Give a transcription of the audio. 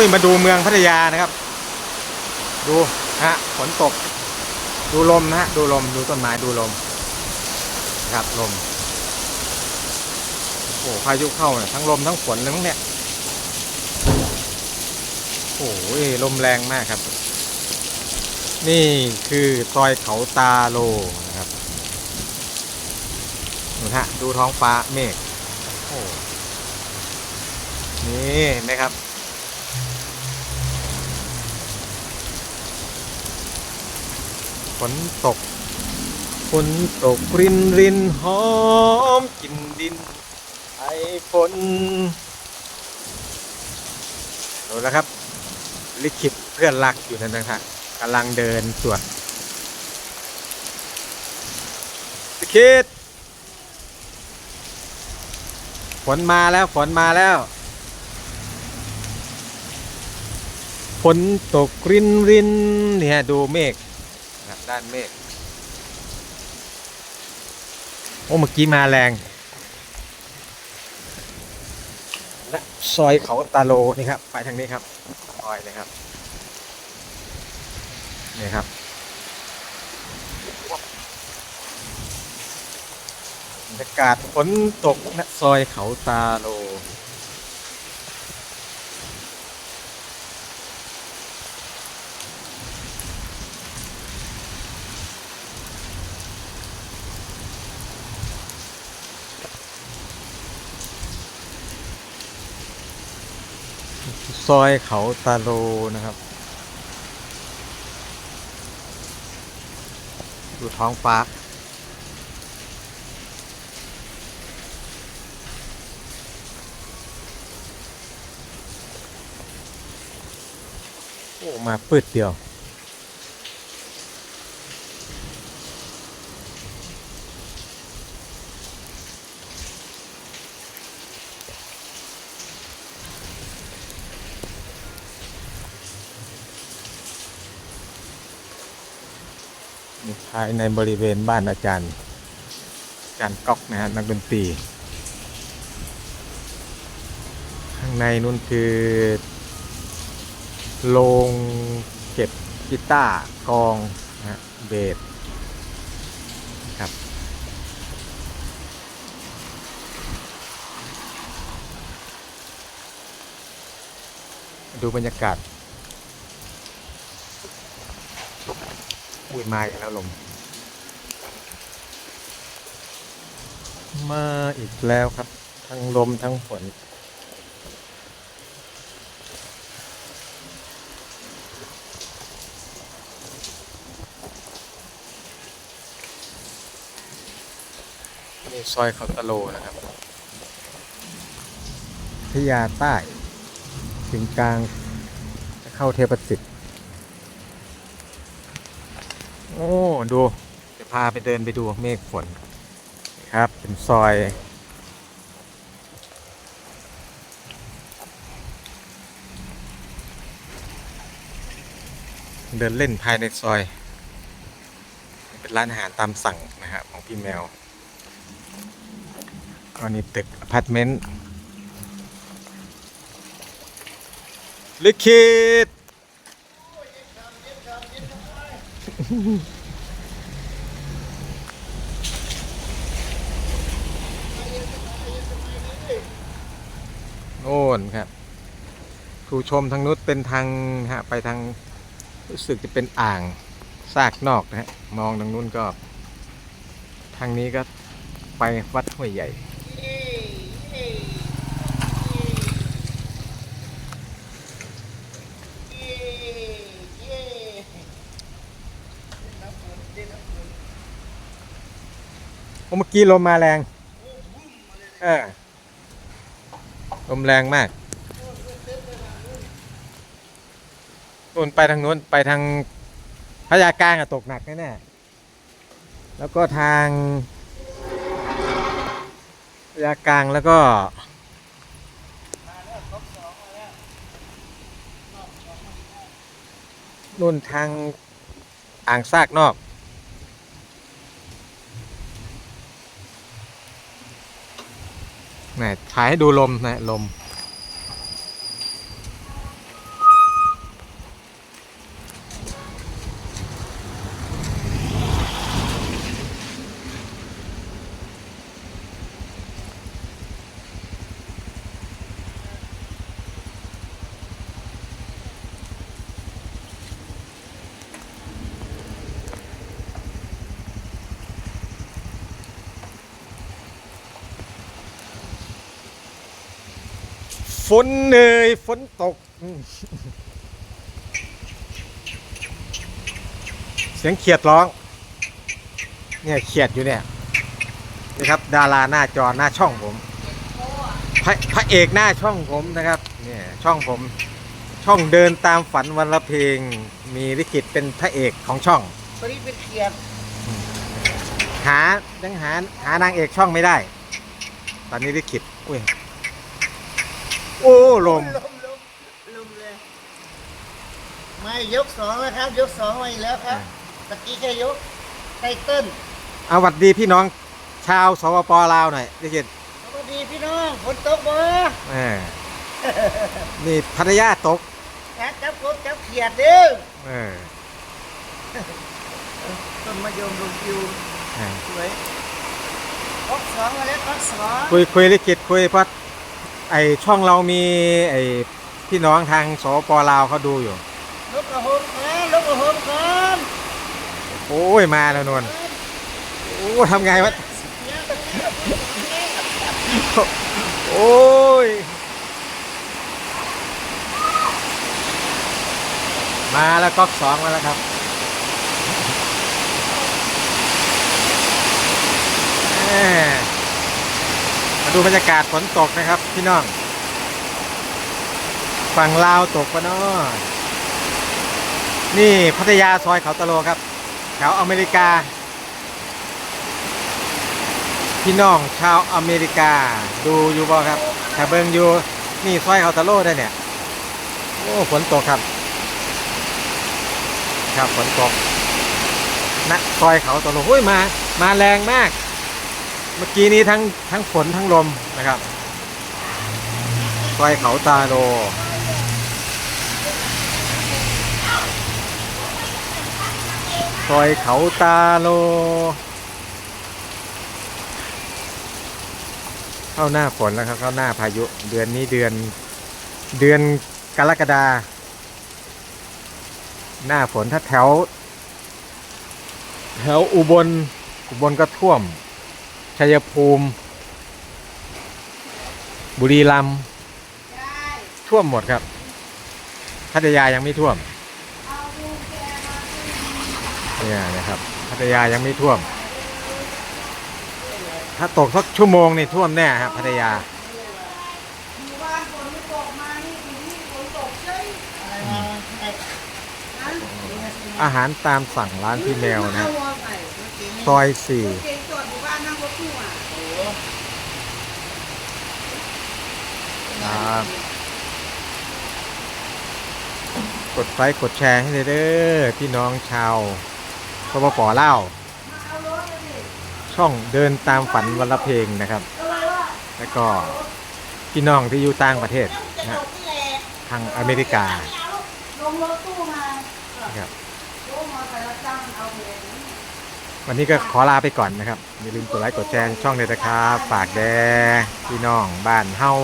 อุ้ยมาดูเมืองพัทยานะครับ ดูฮะฝนตก ดูลมนะฮะดูลมดูต้นไม้ดูลมครับลมโอ้โหพายุเข้าเนี่ยทั้งลมทั้งฝนเลยมั้งเนี่ยโอ้ยลมแรงมากครับ นี่คือซอยเขาตาโลนะครับดูฮะดูท้องฟ้าเมฆโอ้นี่นไหมครับ ฝนตกฝนตกรินรินหอมกลินดินไอฝนดูแล้วครับ ลิขิตเพื่อนรักอยู่นั่นนะครับกำลังเดินสวดลิขิตฝนมาแล้วฝนมาแล้วฝนตกรินรินเนี่ยดูเมฆ ด้านเมฆโอ้เมื่อกี้มาแรงและซอยเขาตาโลนี่ครับ ไปทางนี้ครับซอยเลยครับนี่ครับ บรรยากาศฝนตกณซอยเขาตาโล ซอยเขาตาโลนะครับ ดูท้องฟ้าโอ้มาปืดเดียว ภายในบริเวณบ้านอาจารย์อาจารย์ก๊อกนะฮะนักดนตรี ข้างในนู่นคือโรงเก็บกีตาร์กองนะเบสครับดูบรรยากาศ อุ้ยมาอีกแล้วลม มาอีกแล้วครับ ทั้งลมทั้งฝนนี่ซอยเขาตะโลนะครับพยาใต้ถึงกลางจะเข้าเทพสิทธิ์ โอ้ ดูจะพาไปเดินไปดูเมฆฝนครับ เป็นซอย เดินเล่นภายในซอย เป็นร้านอาหารตามสั่งนะครับของพี่แมวอันนี้ตึกอพาร์ตเมนต์ลิขิต โน่นครับครูชมทางนู้นเป็นทางฮะไปทางรู้สึกจะเป็นอ่างซากนอกนะฮะมองทางนู้นก็ ทางนี้ก็ไปวัดห้วยใหญ่เมื่อกี้ลมมาแรง เออ ลมแรงมากนู่นไปทางนู้นไปทางพยากลางอะตกหนักแน่ๆแล้วก็ทางพยากลางแล้วก็นู่นทางอ่างซากนอก นี่ถ่ายให้ดูลมนะลม ฝนเนยฝนตกอืมเสียงเขียดร้อง เนี่ยเขียดอยู่เนี่ยนี่ครับ ดาราหน้าจอหน้าช่องผมพระพระเอกหน้าช่องผมนะครับ เนี่ยช่องผม ช่องเดินตามฝันวันละเพลง มีลิขิตเป็นพระเอกของช่องตัวนี้เป็นเขียดหายังหาหานางเอกช่องไม่ได้ ตอนนี้ลิขิตอุ้ย โอ้ลมลมลมลมเลยไม่ยกสองแล้วครับ ยกสองมาอีกแล้วครับตะกี้แค่ยกไตเติ้ลเอาหวัดดีพี่น้องชาวสปปลาวหน่อยลิขิตสวัสดีพี่น้องฝนตกบ่เออนี่พัทยาตกจับจับกบจับเขียดเด้อเออต้นมะยมลงคิวเออสวยก๊อกสองมาแล้วก๊อกสองคุยคุยลิขิตคุยเพราะ ไอช่องเรามีไอพี่น้องทางสปปลาวเขาดูอยู่ลกกระโหมก่อนลกกระโหมก่อนโอ้ยมาแล้วนวลโอ้ทำไงวะโอ้ยมาแล้วก๊อกสองมาแล้วครับแหม่มา ดูบรรยากาศฝนตกนะครับ พี่น้อง ฝั่งลาวตกปะเนาะนี่พัทยาซอยเขาตะโลครับ แถวอเมริกา พี่น้องชาวอเมริกา ดูอยู่บ่ครับถ้าเบิงอยู่นี่ซอยเขาตะโลได้เนี่ย โอ้ฝนตกครับ ครับฝนตกนะซอยเขาตะโลหุ้ยมา มาแรงมาก เมื่อกี้นี้ทั้งทั้งฝนทั้งลมนะครับซอยเขาตาโลซอยเขาตาโล เข้าหน้าฝนแล้วครับ เข้าหน้าพายุ เดือนนี้เดือน เดือนกรกฎาหน้าฝนถ้าแถว แถวอุบล อุบลก็ท่วม ชัยภูมิ บุรีรัมย์ท่วมหมดครับพัทยายังไม่ท่วมเนี่ยนะครับพัทยายังไม่ท่วม ถ้าตกสักชั่วโมงนี่ท่วมแน่ครับพัทยาอาหารตามสั่งร้านพี่แมวนะซอยสี่ ครับกดไลค์กดแชร์ให้เลยเด้อพี่น้องชาวสปปเล่า ช่องเดินตามฝันวันละเพลงนะครับ แล้วก็พี่น้องที่อยู่ต่างประเทศนะทางอเมริกาครับวันนี้ก็ขอลาไปก่อนนะครับ อย่าลืมกดไลค์กดแชร์ช่องเลยนะครับ ฝากแด่พี่น้องบ้านเฮ้า